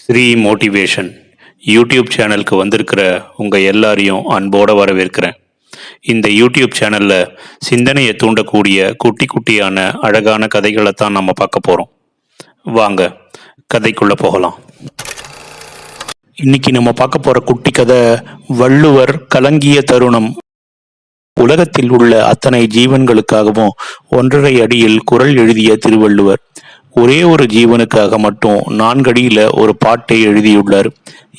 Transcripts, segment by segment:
Sri motivation YouTube சேனலுக்கு வந்திருக்கிற உங்கள் எல்லாரையும் அன்போடு வரவேற்கிறேன். இந்த யூடியூப் சேனலில் சிந்தனையை தூண்டக்கூடிய குட்டி குட்டியான அழகான கதைகளை தான் நம்ம பார்க்க போகிறோம் வாங்க கதைக்குள்ளே போகலாம். இன்னைக்கு நம்ம பார்க்க போகிற குட்டி கதை வள்ளுவர் கலங்கிய தருணம். உலகத்தில் உள்ள அத்தனை ஜீவன்களுக்காகவும் ஒன்றரை அடியில் குரல் எழுதிய திருவள்ளுவர். ஒரே ஒரு ஜீவனுக்காக மட்டும் நான்கடியில் ஒரு பாட்டை எழுதியுள்ளார்.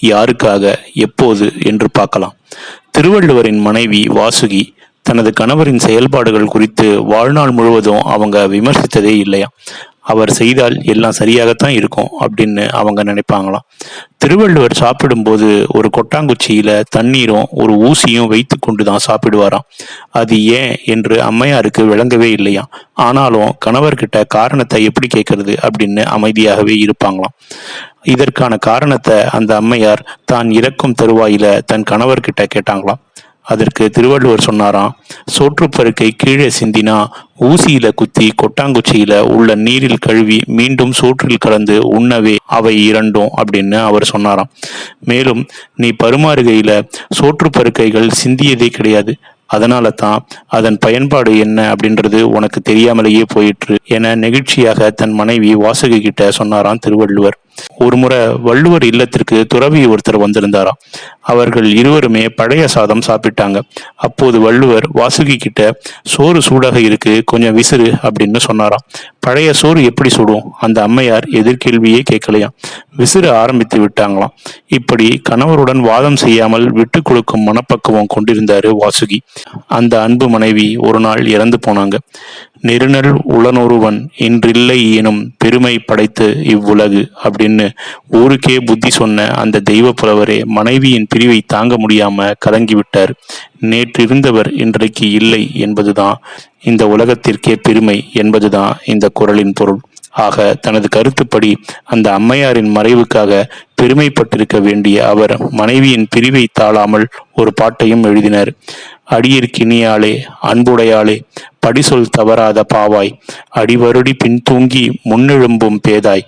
யாருக்காக? எப்போது? என்று பார்க்கலாம். திருவள்ளுவரின் மனைவி வாசுகி தனது கணவரின் செயல்பாடுகள் குறித்து வாழ்நாள் முழுவதும் அவங்க விமர்சித்ததே இல்லையா? அவர் செய்தால் எல்லாம் சரியாகத்தான் இருக்கும் அப்படின்னு அவங்க நினைப்பாங்களாம். திருவள்ளுவர் சாப்பிடும்போது ஒரு கொட்டாங்குச்சியில தண்ணீரும் ஒரு ஊசியும் வைத்து கொண்டு தான் சாப்பிடுவாராம். அது ஏன் என்று அம்மையாருக்கு விளங்கவே இல்லையா ஆனாலும் கணவர்கிட்ட காரணத்தை எப்படி கேட்கறது அப்படின்னு அமைதியாகவே இருப்பாங்களாம். இதற்கான காரணத்தை அந்த அம்மையார் தான் இறக்கும் தருவாயில தன் கணவர்கிட்ட கேட்டாங்களாம். அதற்கு திருவள்ளுவர் சொன்னாராம் சோற்றுப்பருக்கை கீழே சிந்தினா ஊசியில குத்தி கொட்டாங்குச்சியில உள்ள நீரில் கழுவி மீண்டும் சோற்றில் கலந்து உண்ணவே அவை இரண்டும் அப்படின்னு அவர் சொன்னாராம். மேலும் நீ பருமாறுகையில சோற்றுப்பருக்கைகள் சிந்தியதே கிடையாது. அதனால தான் அதன் பயன்பாடு என்ன? அப்படின்றது உனக்கு தெரியாமலேயே போயிற்று என நெகிழ்ச்சியாக தன் மனைவி வாசகி கிட்ட சொன்னாராம் திருவள்ளுவர். ஒரு முறை வள்ளுவர் இல்லத்திற்கு துறவி ஒருத்தர் வந்திருந்தாராம். அவர்கள் இருவருமே பழைய சாதம் சாப்பிட்டாங்க. அப்போது வள்ளுவர் வாசுகி கிட்ட சோறு சூடாக இருக்கு கொஞ்சம் விசிறு அப்படின்னு சொன்னாராம். பழைய சோறு எப்படி சுடும்? அந்த அம்மையார் எதிர்கேள்வியே கேட்கலையாம். விசிறு ஆரம்பித்து விட்டாங்களாம். இப்படி கணவருடன் வாதம் செய்யாமல் விட்டு கொடுக்கும் மனப்பக்குவம் கொண்டிருந்தாரு வாசுகி. அந்த அன்பு மனைவி ஒரு நாள் இறந்து போனாங்க. நெருநல் உளனொருவன் இன்றில்லை எனும் பெருமை படைத்து இவ்வுலகு அப்படின்னு ஊருக்கே புத்தி சொன்ன அந்த தெய்வ புலவரே மனைவியின் பிரிவை தாங்க முடியாம கலங்கி விட்டார் நேற்றிருந்தவர் இன்றைக்கு இல்லை என்பதுதான் இந்த உலகத்திற்கே பெருமை என்பதுதான் இந்த குரலின் பொருள். ஆக தனது கருத்துப்படி அந்த அம்மையாரின் மறைவுக்காக பெருமைப்பட்டிருக்க வேண்டிய அவர் மனைவியின் பிரிவை தாழாமல் ஒரு பாட்டையும் எழுதினார். அடியிற்கினியாளே அன்புடையாளே படிசொல் தவறாத பாவாய் அடிவருடி பின் தூங்கி முன்னெழும்பும் பேதாய்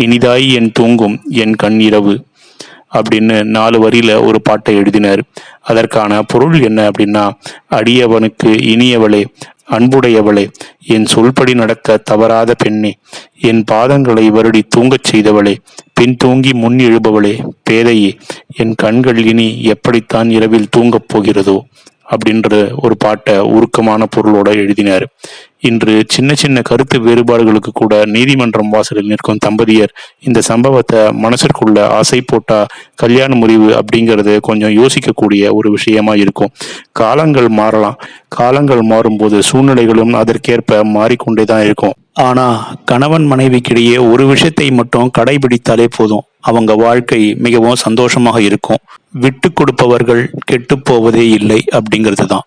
இனிதாய் என் தூங்கும் என் கண் இரவு. அப்படின்னு நாலு வரியில ஒரு பாட்டை எழுதினார். அதற்கான பொருள் என்ன அப்படின்னா அடியவனுக்கு இனியவளே அன்புடையவளே என் சொல்படி நடக்க தவறாத பெண்ணே என் பாதங்களை வருடி தூங்கச் செய்தவளே பின் தூங்கி முன் எழுபவளே பேதையே என் கண்கள் இனி எப்படித்தான் இரவில் தூங்கப் போகிறதோ? அப்படின்ற ஒரு பாட்டை உருக்கமான பொருளோட எழுதினார். இன்று சின்ன சின்ன கருத்து வேறுபாடுகளுக்கு கூட நீதிமன்றம் வாசலில் நிற்கும் தம்பதியர் இந்த சம்பவத்தை மனசிற்குள்ள ஆசை போட்டா கல்யாண முறிவு அப்படிங்கிறது கொஞ்சம் யோசிக்கக்கூடிய ஒரு விஷயமா இருக்கும். காலங்கள் மாறலாம். காலங்கள் மாறும்போது சூழ்நிலைகளும் அதற்கேற்ப மாறிக்கொண்டே தான் இருக்கும். ஆனா கணவன் மனைவிக்கிடையே ஒரு விஷயத்தை மட்டும் கடைபிடித்தாலே போதும். அவங்க வாழ்க்கை மிகவும் சந்தோஷமாக இருக்கும். விட்டு கொடுப்பவர்கள் கெட்டு போவதே இல்லை அப்படிங்கிறது தான்.